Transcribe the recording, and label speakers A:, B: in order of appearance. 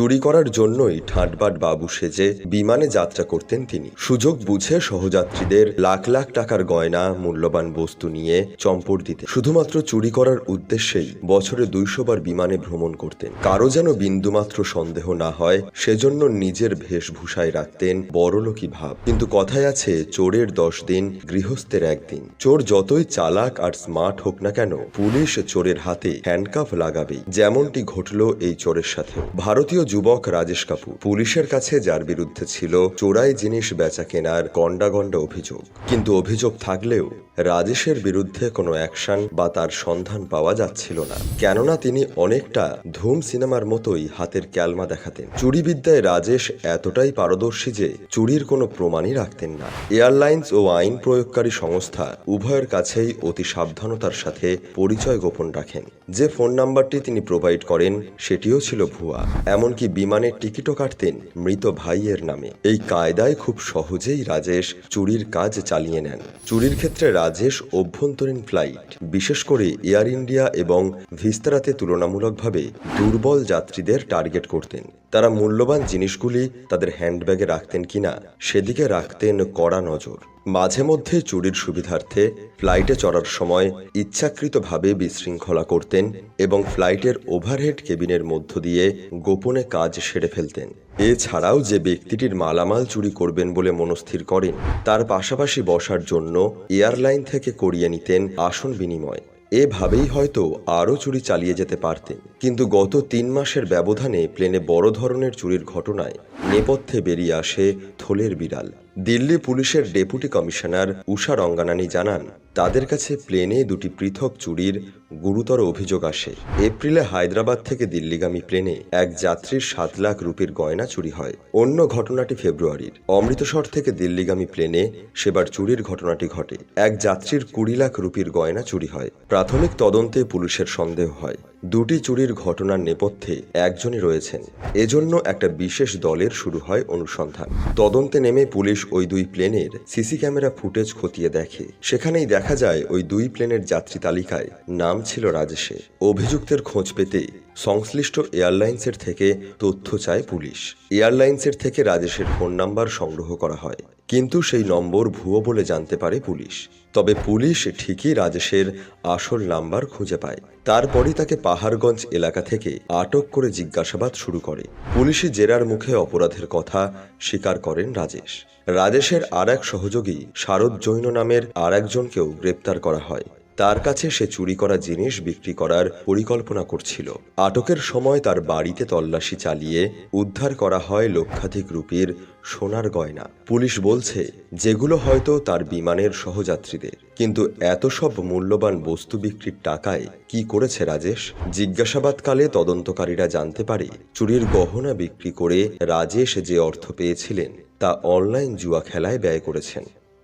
A: চুরি করার জন্যই ঠাটবাট বাবু সেজে বিমানে যাত্রা করতেন তিনি। সুযোগ বুঝে সহযাত্রীদের লাখ লাখ টাকার গয়না, মূল্যবান বস্তু নিয়ে চম্পট দিতে শুধুমাত্র চুরি করার উদ্দেশ্যেই বছরে দুইশো বার বিমানে ভ্রমণ করতেন। কারও যেন বিন্দুমাত্র সন্দেহ না হয়, সেজন্য নিজের বেশভূষায় রাখতেন বড়লোকি ভাব। কিন্তু কথায় আছে, চোরের দশ দিন, গৃহস্থের একদিন। চোর যতই চালাক আর স্মার্ট হোক না কেন, পুলিশ চোরের হাতে হ্যান্ডকাফ লাগাবেই। যেমনটি ঘটল এই চোরের সাথে ভারতীয় যুবক রাজেশ কাপুর। পুলিশের কাছে যার বিরুদ্ধে ছিল চোরাই জিনিস বেচা কেনার গন্ডাগন্ডা অভিযোগ। কিন্তু অভিযোগ থাকলেও রাজেশের বিরুদ্ধে কোনো অ্যাকশন বা তার সন্ধান পাওয়া যাচ্ছিল না। কেননা তিনি অনেকটা ধুম সিনেমার মতোই হাতের ক্যালমা দেখাতেন। চুরিবিদ্যায় রাজেশ এতটাই পারদর্শী যে চুরির কোনো প্রমাণই রাখতেন না। এয়ারলাইন্স ও আইন প্রয়োগকারী সংস্থা উভয়ের কাছেই অতি সাবধানতার সাথে পরিচয় গোপন রাখেন। যে ফোন নাম্বারটি তিনি প্রোভাইড করেন, সেটিও ছিল ভুয়া। এমনকি বিমানের টিকিটও কাটতেন মৃত ভাইয়ের নামে। এই কায়দায় খুব সহজেই রাজেশ চুরির কাজ চালিয়ে নেন। চুরির ক্ষেত্রে রাজেশ অভ্যন্তরীণ ফ্লাইট, বিশেষ করে এয়ার ইন্ডিয়া এবং ভিস্তারাতে তুলনামূলকভাবে দুর্বল যাত্রীদের টার্গেট করতেন। তারা মূল্যবান জিনিসগুলি তাদের হ্যান্ডব্যাগে রাখতেন কিনা সেদিকে রাখতেন কড়া নজর। মাঝে মধ্যে চুরির সুবিধার্থে ফ্লাইটে চড়ার সময় ইচ্ছাকৃতভাবে বিশৃঙ্খলা করতেন এবং ফ্লাইটের ওভারহেড কেবিনের মধ্য দিয়ে গোপনে কাজ সেরে ফেলতেন। এছাড়াও যে ব্যক্তিটির মালামাল চুরি করবেন বলে মনস্থির করেন, তার পাশাপাশি বসার জন্য এয়ারলাইন থেকে করিয়ে নিতেন আসন বিনিময়। এভাবেই হয়তো আরও চুরি চালিয়ে যেতে পারতেন কিন্তু গত তিন মাসের ব্যবধানে প্লেনে বড় ধরনের চুরির ঘটনায় নেপথ্যে বেরিয়ে আসে থলের বিড়াল। দিল্লি পুলিশের ডেপুটি কমিশনার উষা রঙ্গানানি জানান, তাদের কাছে প্লেনে দুটি পৃথক চুরির গুরুতর অভিযোগ আসে। এপ্রিলে হায়দ্রাবাদ থেকে দিল্লিগামী প্লেনে এক যাত্রীর সাত লাখ রুপির গয়না চুরি হয়। অন্য ঘটনাটি ফেব্রুয়ারির। অমৃতসর থেকে দিল্লিগামী প্লেনে সেবার চুরির ঘটনাটি ঘটে। এক যাত্রীর কুড়ি লাখ রুপির গয়না চুরি হয়। প্রাথমিক তদন্তে পুলিশের সন্দেহ হয়। দুটি চুরির ঘটনার নেপথ্যে একজনই রয়েছেন। এজন্য একটা বিশেষ দলের শুরু হয় অনুসন্ধান। তদন্তে নেমে পুলিশ ওই দুই প্লেনের সিসি ক্যামেরা ফুটেজ খতিয়ে দেখে। সেখানেই দেখা যায় ওই দুই প্লেনের যাত্রী তালিকায় নাম ছিল রাজেশে। অভিযুক্তের খোঁজ পেতে সংশ্লিষ্ট এয়ারলাইন্সের থেকে তথ্য চায় পুলিশ। এয়ারলাইন্সের থেকে রাজেশের ফোন নাম্বার সংগ্রহ করা হয়। কিন্তু সেই নম্বর ভুয়ো বলে জানতে পারে পুলিশ। তবে পুলিশ ঠিকই রাজেশের আসল নাম্বার খুঁজে পায়। তারপরই তাকে পাহাড়গঞ্জ এলাকা থেকে আটক করে জিজ্ঞাসাবাদ শুরু করে। পুলিশি জেরার মুখে অপরাধের কথা স্বীকার করেন রাজেশ। রাজেশের আর এক সহযোগী শারদ জৈন নামের আর একজনকেও গ্রেপ্তার করা হয়। তার কাছে সে চুরি করা জিনিস বিক্রি করার পরিকল্পনা করছিল। আটকের সময় তার বাড়িতে তল্লাশি চালিয়ে উদ্ধার করা হয় লক্ষাধিক রুপির সোনার গয়না। পুলিশ বলছে, যেগুলো হয়তো তার বিমানের সহযাত্রীদের। কিন্তু এত সব মূল্যবান বস্তু বিক্রির টাকায় কি করেছে রাজেশ? জিজ্ঞাসাবাদকালে তদন্তকারীরা জানতে পারে, চুরির গহনা বিক্রি করে রাজেশ যে অর্থ পেয়েছিলেন, তা অনলাইন জুয়া খেলায় ব্যয় করেছেন।